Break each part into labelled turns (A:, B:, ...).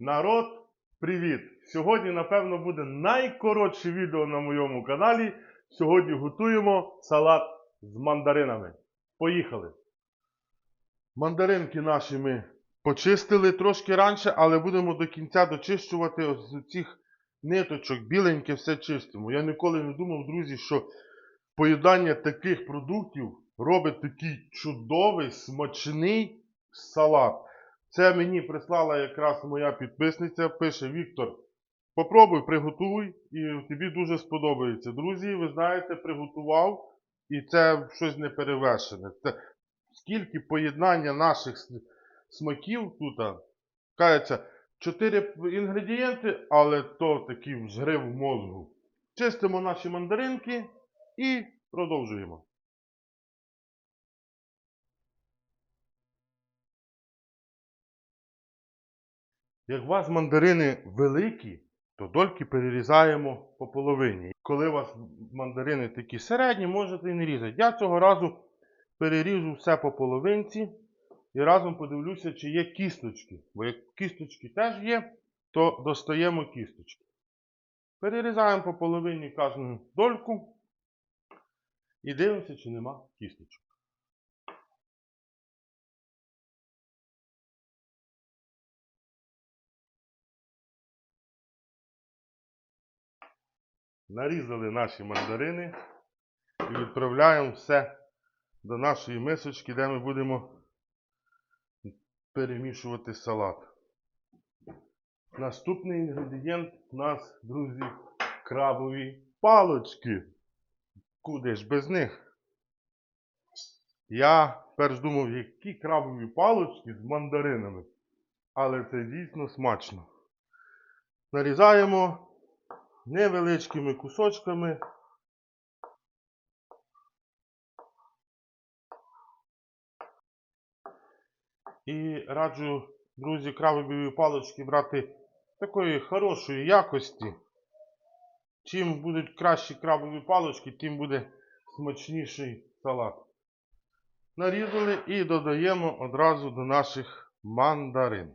A: Народ, привіт! Сьогодні, напевно, буде найкоротше відео на моєму каналі. Сьогодні готуємо салат з мандаринами. Поїхали! Мандаринки наші ми почистили трошки раніше, але будемо до кінця дочищувати ось цих ниточок, біленьке все чистимо. Я ніколи не думав, друзі, що поїдання таких продуктів робить такий чудовий, смачний салат. Це мені прислала якраз моя підписниця, пише Віктор. Попробуй, приготуй, і тобі дуже сподобається. Друзі, ви знаєте, приготував, і це щось неперевершене. Це скільки поєднання наших смаків тут. Кажеться, чотири інгредієнти, але то такий взрив мозгу. Чистимо наші мандаринки і продовжуємо. Як у вас мандарини великі, то дольки перерізаємо по половині. Коли у вас мандарини такі середні, можете і не різати. Я цього разу переріжу все по половинці і разом подивлюся, чи є кісточки. Бо як кісточки теж є, то достаємо кісточки. Перерізаємо по половині кожну дольку і дивимося, чи нема кісточок. Нарізали наші мандарини і відправляємо все до нашої мисочки, де ми будемо перемішувати салат. Наступний інгредієнт у нас, друзі, крабові палочки. Куди ж без них? Я перш думав, які крабові палочки з мандаринами. Але це дійсно смачно. Нарізаємо невеличкими кусочками. І раджу, друзі, крабові палички брати такої хорошої якості. Чим будуть кращі крабові палички, тим буде смачніший салат. Нарізали і додаємо одразу до наших мандарин.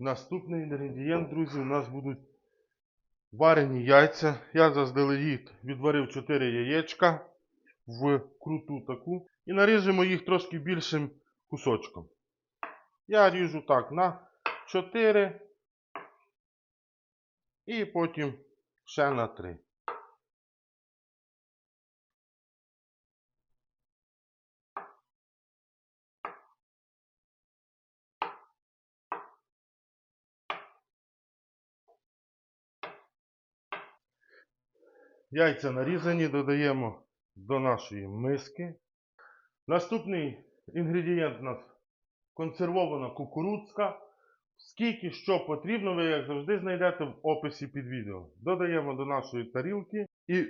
A: Наступний інгредієнт, друзі, у нас будуть варені яйця. Я заздалегідь відварив 4 яєчка в круту таку. І наріжемо їх трошки більшим кусочком. Я ріжу так на 4 і потім ще на 3. Яйця нарізані, додаємо до нашої миски. Наступний інгредієнт у нас консервована кукурудзка. Скільки що потрібно, ви, як завжди, знайдете в описі під відео. Додаємо до нашої тарілки. І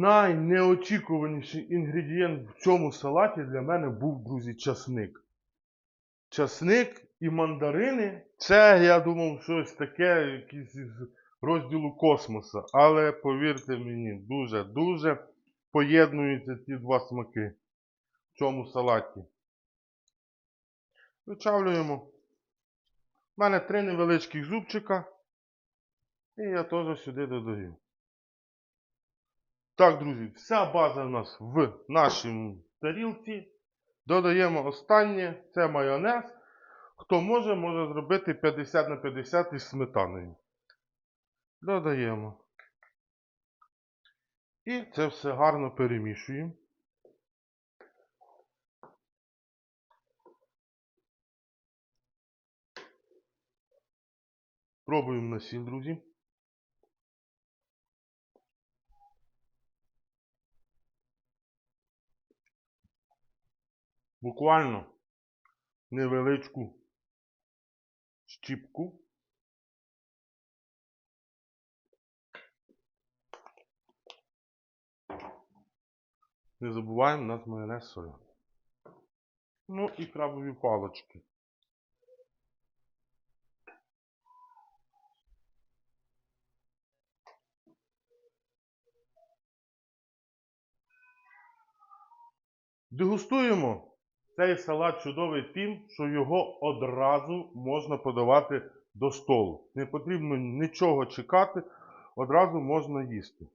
A: найнеочікуваніший інгредієнт в цьому салаті для мене був, друзі, часник. Часник і мандарини це, я думав, щось таке, якесь із розділу космоса. Але повірте мені, дуже-дуже поєднуються ці два смаки в цьому салаті. Вичавлюємо. У мене три невеличких зубчика. І я теж сюди додаю. Так, друзі, вся база у нас в нашій тарілці. Додаємо останнє, це майонез. Хто може, може зробити 50 на 50 із сметаною. Додаємо. І це все гарно перемішуємо. Пробуємо на сіль, друзі. Буквально невеличку щіпку. Не забуваємо, у нас майонез соляний. Ну і крабові палочки. Дегустуємо. Цей салат чудовий тим, що його одразу можна подавати до столу. Не потрібно нічого чекати, одразу можна їсти.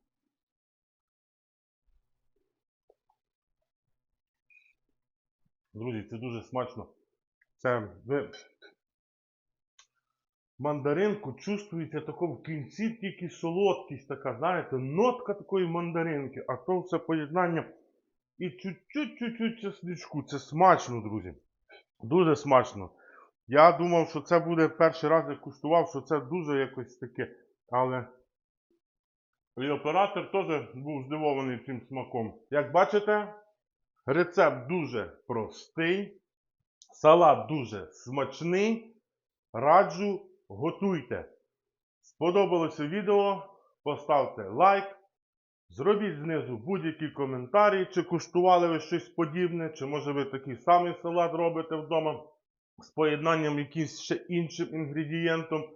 A: Друзі, це дуже смачно. Це мандаринку чувствується тако в кінці тільки солодкість така, знаєте, нотка такої мандаринки, а то все поєднання і чуть-чуть, чесничку. Це смачно, друзі. Дуже смачно. Я думав, що це буде перший раз, я куштував, що це дуже якось таке, але і оператор теж був здивований цим смаком. Як бачите, рецепт дуже простий, салат дуже смачний. Раджу, готуйте. Сподобалося відео? Поставте лайк. Зробіть знизу будь-які коментарі, чи куштували ви щось подібне, чи може ви такий самий салат робите вдома з поєднанням якимсь ще іншим інгредієнтом.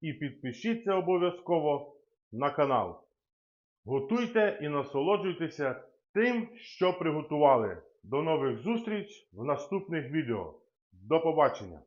A: І підпишіться обов'язково на канал. Готуйте і насолоджуйтеся тим, що приготували. До нових зустріч в наступних відео. До побачення!